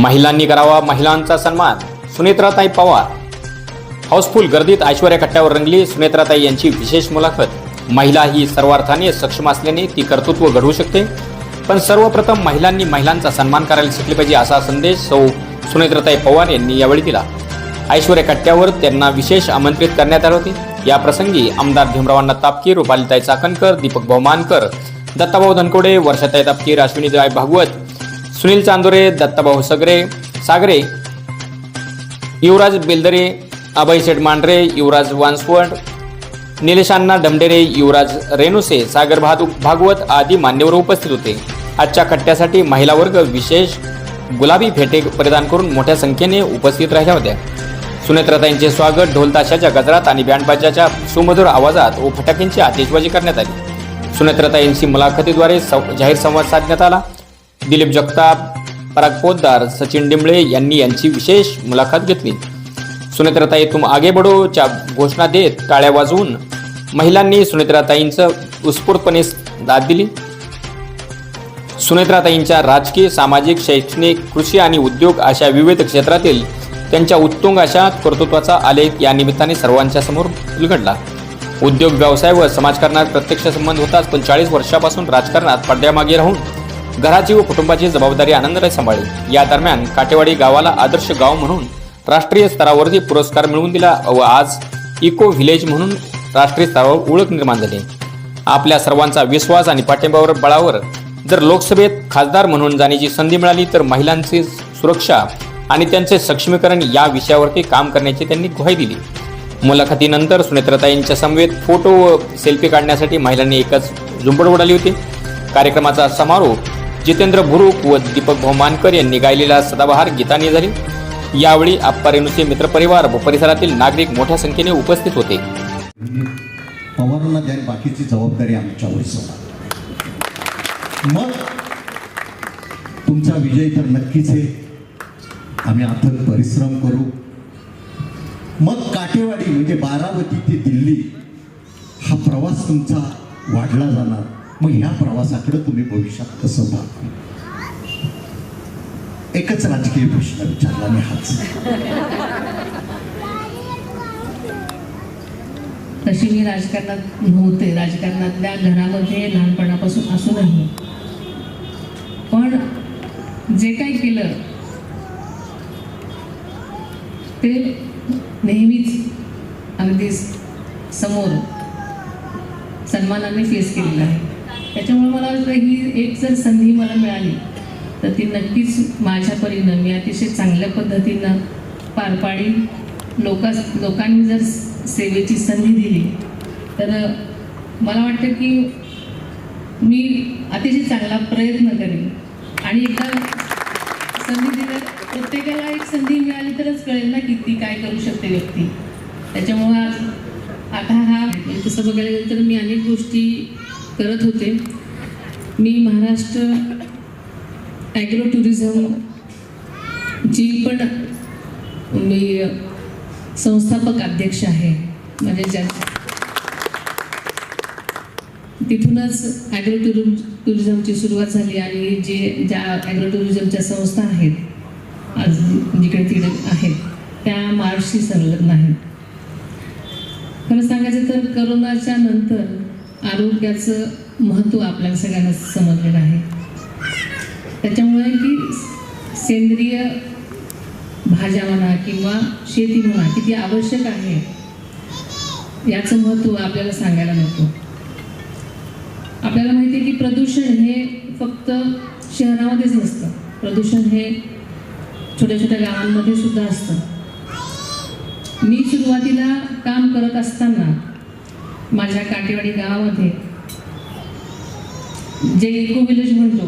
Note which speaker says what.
Speaker 1: महिलांनी करावा महिलांचा सन्मान सुनेत्राताई पवार. हाऊसफुल गर्दीत ऐश्वर्या कट्ट्यावर रंगली सुनेत्राताई यांची विशेष मुलाखत. महिला ही सर्वार्थाने सक्षम असल्याने ती कर्तृत्व घडवू शकते. पण सर्वप्रथम महिलांनी महिलांचा सन्मान करायला शिकले पाहिजे असा संदेश सौ सुनेत्राताई पवार यांनी यावेळी दिला. ऐश्वर्या कट्ट्यावर त्यांना विशेष आमंत्रित करण्यात आले होते. या प्रसंगी आमदार भीमरावांना तापकीर रुपालीताई चाकणकर दीपक भाऊमानकर दत्ताभाऊ धनकोडे वर्षाताई तापकीर अश्विनीताई भागवत सुनील चांदोरे दत्ताभाऊ सगरे सागरे युवराज बेलदरे अभय शेठ मांढरे युवराज वानस्वड निलेशांना डमडेरे युवराज रेणुसे सागर भादू भागवत आदी मान्यवर उपस्थित होते. आजच्या खट्ट्यासाठी महिला वर्ग विशेष गुलाबी फेटे परिधान करून मोठ्या संख्येने उपस्थित राहिल्या होत्या. सुनेत्रताईंचे स्वागत ढोलताशाच्या गजरात आणि बँडबाजाच्या सुमधुर आवाजात व फटाक्यांची आतिषबाजी करण्यात आली. सुनेत्रताईंची मुलाखतीद्वारे जाहीर संवाद साधण्यात आला. दिलीप जगताप पराग पोद्दार सचिन डिंबळे यांनी यांची विशेष मुलाखत घेतली. सुनेत्राताई तुम आगे बडोच्या घोषणा देत टाळ्या वाजवून महिलांनी सुनेत्राताईंचं उत्स्फूर्तपणे दाद दिली. सुनेत्राताईंच्या राजकीय सामाजिक शैक्षणिक कृषी आणि उद्योग अशा विविध क्षेत्रातील त्यांच्या उत्तुंग अशा कर्तृत्वाचा आलेख या निमित्ताने सर्वांच्या समोर उलगडला. उद्योग व्यवसाय व समाजकारणात प्रत्यक्ष संबंध होताच पण चाळीस वर्षापासून राजकारणात पडद्यामागे राहून घराची व कुटुंबाची जबाबदारी आनंदाने सांभाळली. या दरम्यान काटेवाडी गावाला आदर्श गाव म्हणून राष्ट्रीय स्तरावरती पुरस्कार मिळवून दिला व आज इको व्हिलेज म्हणून राष्ट्रीय स्तरावर ओळख निर्माण झाली. आपल्या सर्वांचा विश्वास आणि पाठिंब्यावर बळावर जर लोकसभेत खासदार म्हणून जाण्याची संधी मिळाली तर महिलांची सुरक्षा आणि त्यांचे सक्षमीकरण या विषयावरती काम करण्याची त्यांनी ग्वाही दिली. मुलाखतीनंतर सुनेत्रताईंच्या समवेत फोटो व सेल्फी काढण्यासाठी महिलांनी एकच झुंबड उडाली होती. कार्यक्रमाचा समारोप जितेंद्र भुरुक व दीपक भोमानकर यांनी गायलेला सदाबहार गीतानी झाली यावेळी आप्पा रेणूचे मित्रपरिवार व परिसरातील नागरिक मोठ्या संख्येने उपस्थित होते.
Speaker 2: पवारांना द्या बाकीची जबाबदारी आमच्यावर मग तुमचा विजय तर नक्कीच आहे. आम्ही अथक परिश्रम करू. मग काटेवाडी म्हणजे बारावती ते दिल्ली हा प्रवास तुमचा वाढला जाणार. मग ह्या प्रवासाकडे तुम्ही भविष्यात कसं पाहता एकच राजकीय प्रश्न विचारला मी हाच.
Speaker 3: तशी मी राजकारणात नव्हते. राजकारणातल्या घरामध्ये लहानपणापासून असूनही. पण जे काही केलं ते नेहमीच अगदी समोर सन्मानाने फेस केलेलं आहे. त्याच्यामुळे मला वाटतं ही एक जर संधी मला मिळाली तर ती नक्कीच माझ्या परीनं मी अतिशय चांगल्या पद्धतीनं पार पाडीन लोका लोकांनी जर सेवेची संधी दिली तर मला वाटतं की मी अतिशय चांगला प्रयत्न करेन. आणि एकदा संधी दिल्या प्रत्येकाला एक संधी मिळाली तरच कळेल ना की ती काय करू शकते व्यक्ती. त्याच्यामुळं आज आता हा तसं बघायला गेलं तर मी अनेक गोष्टी करत होते. मी महाराष्ट्र ॲग्रो टुरिझम जी पण मी संस्थापक अध्यक्ष आहे म्हणजे ज्या तिथूनच ॲग्रो टुरिझम टुरिझमची सुरुवात झाली आणि जे ज्या ॲग्रो टुरिझमच्या संस्था आहेत आज जिकडे तिकडे आहेत त्या मार्चशी संलग्न आहेत. खरं सांगायचं तर करोनाच्या नंतर आरोग्याचं महत्त्व आपल्या सगळ्यांना समजलेलं आहे. त्याच्यामुळे की सेंद्रिय भाज्या म्हणा किंवा शेती म्हणा किती आवश्यक आहे याचं महत्त्व आपल्याला सांगायला नको. आपल्याला माहिती आहे की प्रदूषण हे फक्त शहरामध्येच नसतं. प्रदूषण हे छोट्या छोट्या गावांमध्ये सुद्धा असतं. मी सुरुवातीला काम करत असताना माझ्या काटेवाडी गावामध्ये जे इको विलेज म्हणतो